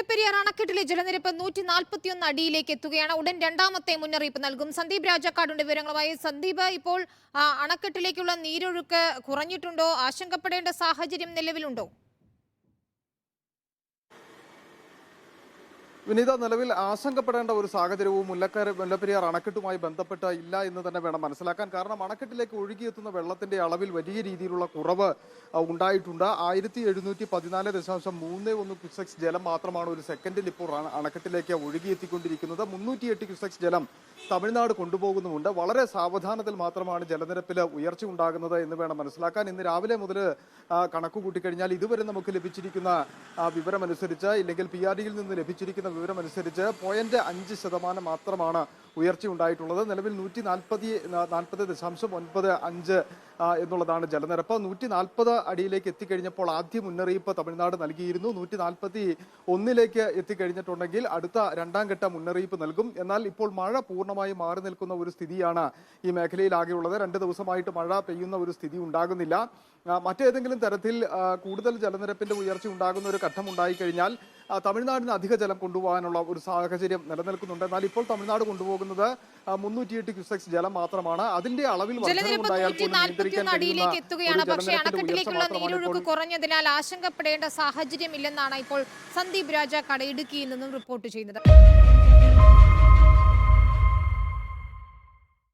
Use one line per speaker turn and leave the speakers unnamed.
മുല്ലപ്പെരിയാർ അണക്കെട്ടിലെ ജലനിരപ്പ് നൂറ്റി നാൽപ്പത്തിയൊന്ന് അടിയിലേക്ക് എത്തുകയാണ്. ഉടൻ രണ്ടാമത്തെ മുന്നറിയിപ്പ് നൽകും. സന്ദീപ് രാജാക്കാടുണ്ട് വിവരങ്ങളുമായി. സന്ദീപ് ഇപ്പോൾ അണക്കെട്ടിലേക്കുള്ള നീരൊഴുക്ക് കുറഞ്ഞിട്ടുണ്ടോ? ആശങ്കപ്പെടേണ്ട സാഹചര്യം നിലവിലുണ്ടോ?
വിനീത നിലവിൽ ആശങ്കപ്പെടേണ്ട ഒരു സാഹചര്യവും മുല്ലക്കര മുല്ലപ്പെരിയാർ അണക്കെട്ടുമായി ബന്ധപ്പെട്ട് ഇല്ല എന്ന് തന്നെ വേണം മനസ്സിലാക്കാൻ. കാരണം അണക്കെട്ടിലേക്ക് ഒഴുകിയെത്തുന്ന വെള്ളത്തിന്റെ അളവിൽ വലിയ രീതിയിലുള്ള കുറവ് ഉണ്ടായിട്ടുണ്ട്. ആയിരത്തി എഴുന്നൂറ്റി പതിനാല് ദശാംശം മൂന്ന് ഒന്ന് ക്യുസെക്സ് ജലം മാത്രമാണ് ഒരു സെക്കൻഡിൽ ഇപ്പോൾ അണക്കെട്ടിലേക്ക് ഒഴുകിയെത്തിക്കൊണ്ടിരിക്കുന്നത്. മുന്നൂറ്റി എട്ട് ക്യുസെക്സ് ജലം തമിഴ്നാട് കൊണ്ടുപോകുന്നുമുണ്ട്. വളരെ സാവധാനത്തിൽ മാത്രമാണ് ജലനിരപ്പിൽ ഉയർച്ച ഉണ്ടാകുന്നത് എന്ന് വേണം മനസ്സിലാക്കാൻ. ഇന്ന് രാവിലെ മുതൽ കണക്ക് കൂട്ടിക്കഴിഞ്ഞാൽ ഇതുവരെ നമുക്ക് ലഭിച്ചിരിക്കുന്ന വിവരമനുസരിച്ച് ഇല്ലെങ്കിൽ പി ആർ ഡിയിൽ നിന്ന് ലഭിച്ചിരിക്കുന്ന വിവരമനുസരിച്ച് പോയിന്റ് അഞ്ച് ശതമാനം മാത്രമാണ് ഉയർച്ച ഉണ്ടായിട്ടുള്ളത് നിലവിൽ നൂറ്റി നാൽപ്പത്തി നാൽപ്പത് ദശാംശം ഒൻപത് അഞ്ച് എന്നുള്ളതാണ് ജലനിരപ്പ്. നൂറ്റി നാൽപ്പത് അടിയിലേക്ക് എത്തിക്കഴിഞ്ഞപ്പോൾ ആദ്യ മുന്നറിയിപ്പ് തമിഴ്നാട് നൽകിയിരുന്നു. നൂറ്റി നാൽപ്പത്തി ഒന്നിലേക്ക് എത്തിക്കഴിഞ്ഞിട്ടുണ്ടെങ്കിൽ അടുത്ത രണ്ടാം ഘട്ട മുന്നറിയിപ്പ് നൽകും. എന്നാൽ ഇപ്പോൾ മഴ പൂർണമായും മാറി നിൽക്കുന്ന ഒരു സ്ഥിതിയാണ് ഈ മേഖലയിലാകെയുള്ളത്. രണ്ട് ദിവസമായിട്ട് മഴ പെയ്യുന്ന ഒരു സ്ഥിതി ഉണ്ടാകുന്നില്ല. മറ്റേതെങ്കിലും തരത്തിൽ കൂടുതൽ ജലനിരപ്പിന്റെ ഉയർച്ച ഉണ്ടാകുന്ന ഒരു ഘട്ടം ഉണ്ടായിക്കഴിഞ്ഞാൽ തമിഴ്നാടിന് അധിക ജലം കൊണ്ടുപോകാനുള്ള ഒരു സാഹചര്യം നിലനിൽക്കുന്നുണ്ട്. എന്നാൽ ഇപ്പോൾ തമിഴ്നാട് കൊണ്ടുപോകുന്നത് മുന്നൂറ്റിയെട്ട് ക്യൂസെക്സ് ജലം മാത്രമാണ്. അതിന്റെ അളവിൽ
അടിയിലേക്ക് എത്തുകയാണ്. പക്ഷേ അണക്കെട്ടിലേക്കുള്ള നീരൊഴുക്ക് കുറഞ്ഞതിനാൽ ആശങ്കപ്പെടേണ്ട സാഹചര്യമില്ലെന്നാണ് ഇപ്പോൾ സന്ദീപ് രാജ കടയിടുക്കിയിൽ നിന്നും റിപ്പോർട്ട് ചെയ്യുന്നത്.